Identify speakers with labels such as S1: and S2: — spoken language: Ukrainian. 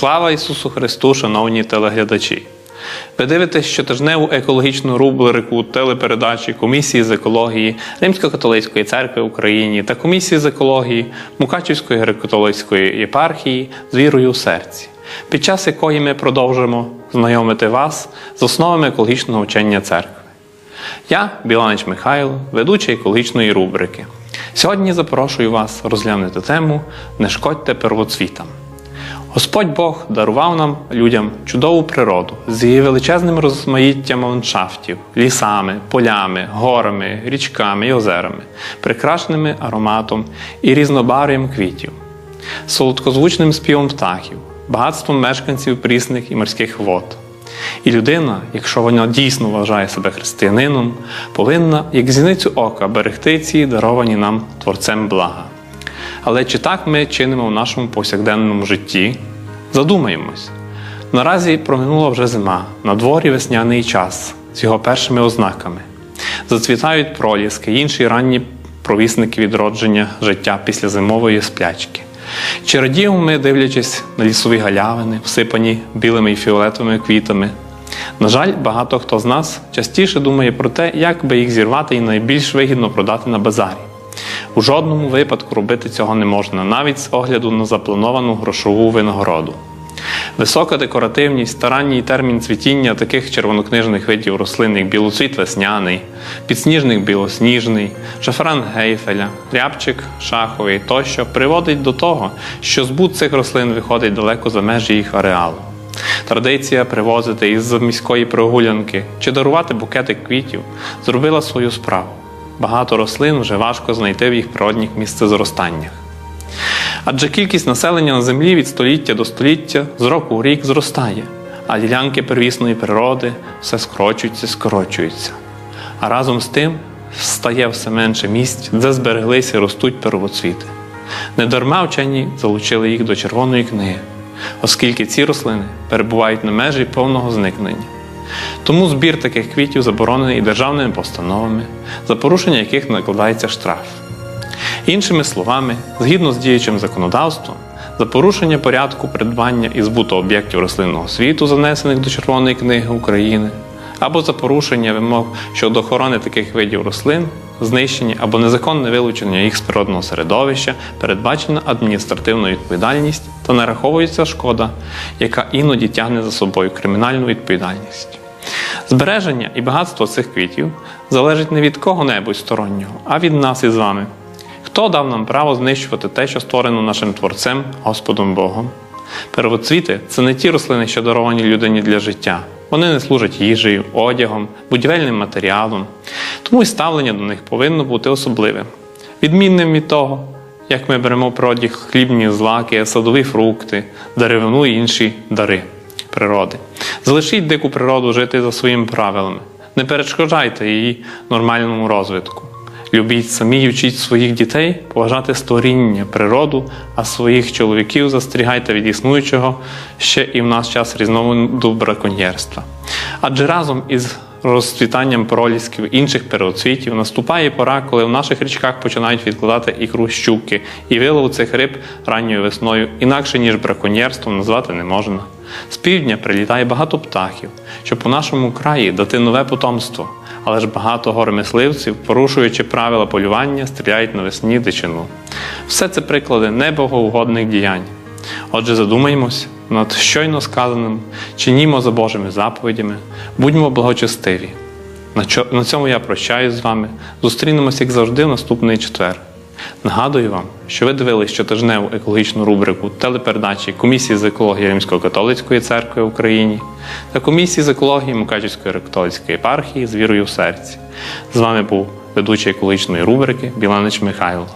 S1: Слава Ісусу Христу, шановні телеглядачі! Ви дивитесь щотижневу екологічну рубрику телепередачі Комісії з екології Римсько-католицької церкви в Україні та Комісії з екології Мукачівської греко-католицької єпархії з вірою в серці, під час якої ми продовжимо знайомити вас з основами екологічного вчення церкви. Я, Біланич Михайло, ведучий екологічної рубрики. Сьогодні запрошую вас розглянути тему Не шкодьте первоцвітам. Господь Бог дарував нам людям чудову природу з її величезним розмаїттям ландшафтів, лісами, полями, горами, річками і озерами, прикрашеними ароматом і різнобарв'ям квітів, солодкозвучним співом птахів, багатством мешканців прісних і морських вод. І людина, якщо вона дійсно вважає себе християнином, повинна, як зіницю ока, берегти ці даровані нам творцем блага. Але чи так ми чинимо в нашому повсякденному житті? Задумаємось. Наразі проминула вже зима, на дворі весняний час з його першими ознаками. Зацвітають проліски, інші ранні провісники відродження життя після зимової сплячки. Чи радіємо ми, дивлячись на лісові галявини, всипані білими і фіолетовими квітами? На жаль, багато хто з нас частіше думає про те, як би їх зірвати і найбільш вигідно продати на базарі. У жодному випадку робити цього не можна, навіть з огляду на заплановану грошову винагороду. Висока декоративність та ранній термін цвітіння таких червонокнижних видів рослин, як білоцвіт весняний, підсніжник білосніжний, шафран гейфеля, рябчик шаховий тощо приводить до того, що збут цих рослин виходить далеко за межі їх ареалу. Традиція привозити із міської прогулянки чи дарувати букети квітів зробила свою справу. Багато рослин вже важко знайти в їх природних місцезростаннях. Адже кількість населення на землі від століття до століття з року в рік зростає, а ділянки первісної природи все скорочуються, скорочуються. А разом з тим стає все менше місць, де збереглися і ростуть первоцвіти. Недарма вчені залучили їх до Червоної книги, оскільки ці рослини перебувають на межі повного зникнення. Тому збір таких квітів заборонений і державними постановами, за порушення яких накладається штраф. Іншими словами, згідно з діючим законодавством, за порушення порядку придбання і збуту об'єктів рослинного світу, занесених до Червоної книги України, або за порушення вимог щодо охорони таких видів рослин, знищення або незаконне вилучення їх з природного середовища, передбачена адміністративна відповідальність та нараховується шкода, яка іноді тягне за собою кримінальну відповідальність. Збереження і багатство цих квітів залежить не від кого-небудь стороннього, а від нас із вами. Хто дав нам право знищувати те, що створено нашим Творцем, Господом Богом? Первоцвіти це не ті рослини, що даровані людині для життя. Вони не служать їжею, одягом, будівельним матеріалом. Тому і ставлення до них повинно бути особливим, відмінним від того, як ми беремо в природі хлібні злаки, садові фрукти, деревину і інші дари природи. Залишіть дику природу жити за своїми правилами, не перешкоджайте її нормальному розвитку. Любіть самі і вчіть своїх дітей поважати створіння, природу, а своїх чоловіків застерігайте від існуючого ще і в наш час різновиду браконьєрства. Адже разом із розцвітанням пролісків інших первоцвітів наступає пора, коли в наших річках починають відкладати ікру щуки, і вилов цих риб ранньою весною інакше ніж браконьєрством назвати не можна. З півдня прилітає багато птахів, щоб у нашому краї дати нове потомство. Але ж багато гормисливців, порушуючи правила полювання, стріляють навесні дичину. Все це приклади небогоугодних діянь. Отже, задумаємось над щойно сказаним, чинімо за Божими заповідями, будьмо благочестиві. На цьому я прощаюсь з вами. Зустрінемось, як завжди, в наступний четвер. Нагадую вам, що ви дивились щотижневу екологічну рубрику телепередачі Комісії з екології Римсько-католицької церкви в Україні та Комісії з екології Мукачівської католицької епархії з вірою в серці. З вами був ведучий екологічної рубрики Біланич Михайло.